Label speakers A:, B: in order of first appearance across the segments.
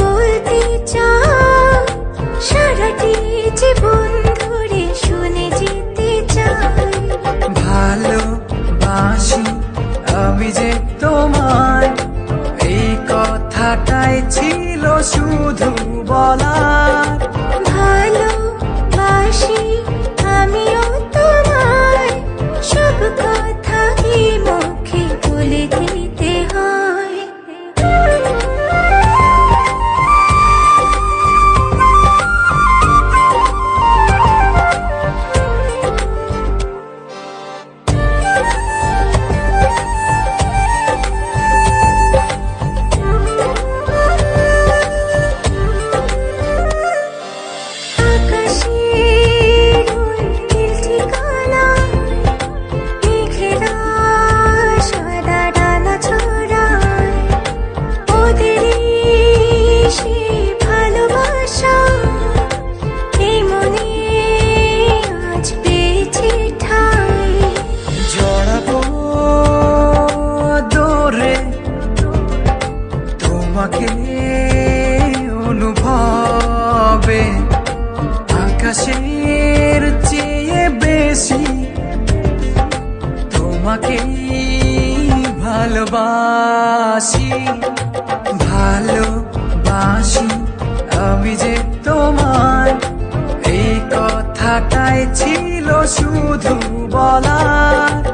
A: বলতে চাও জীবন ধরে শুনে যেতে চাই। ভালো বাসি, আমি তোমার এই কথাটাই ছিল
B: শুধু বলার। তোমাকে ভালোবাসি ভালোবাসি আমি যে তোমার এই কথাটাই ছিল শুধু বলার।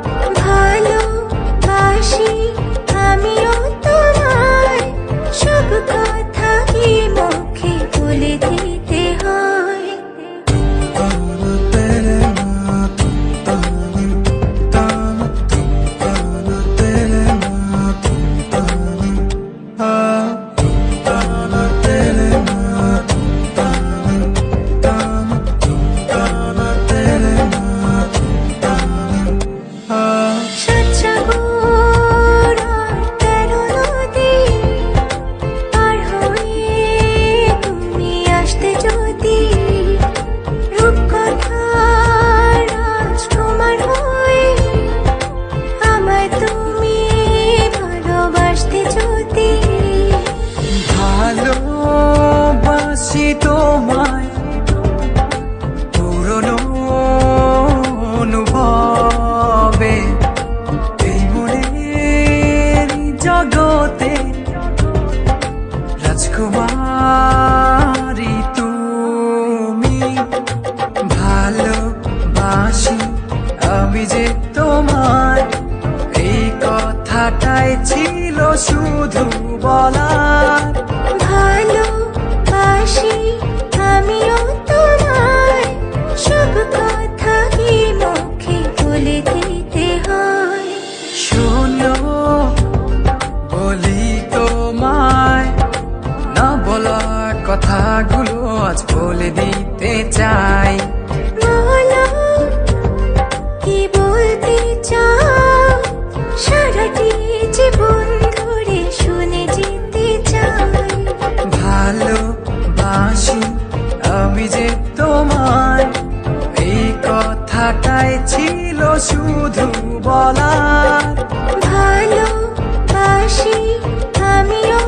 A: তোমায়
B: পুরনো অনুভবে এই জগতে আমি যে কথাটাই ছিল শুধু বলার।
A: ভালোবাসি দিতে হয়।
B: শোনো বলি তোমায় না বলা কথাগুলো আজ বলে দিতে চাই।
A: বলো কি বলতে চাও? সারাটি জীবন ধরে শুনে যেতে চাই।
B: ভালোবাসি আমি যে তোমায় কথাটাই ছিল শুধু বলা ভালো আমিও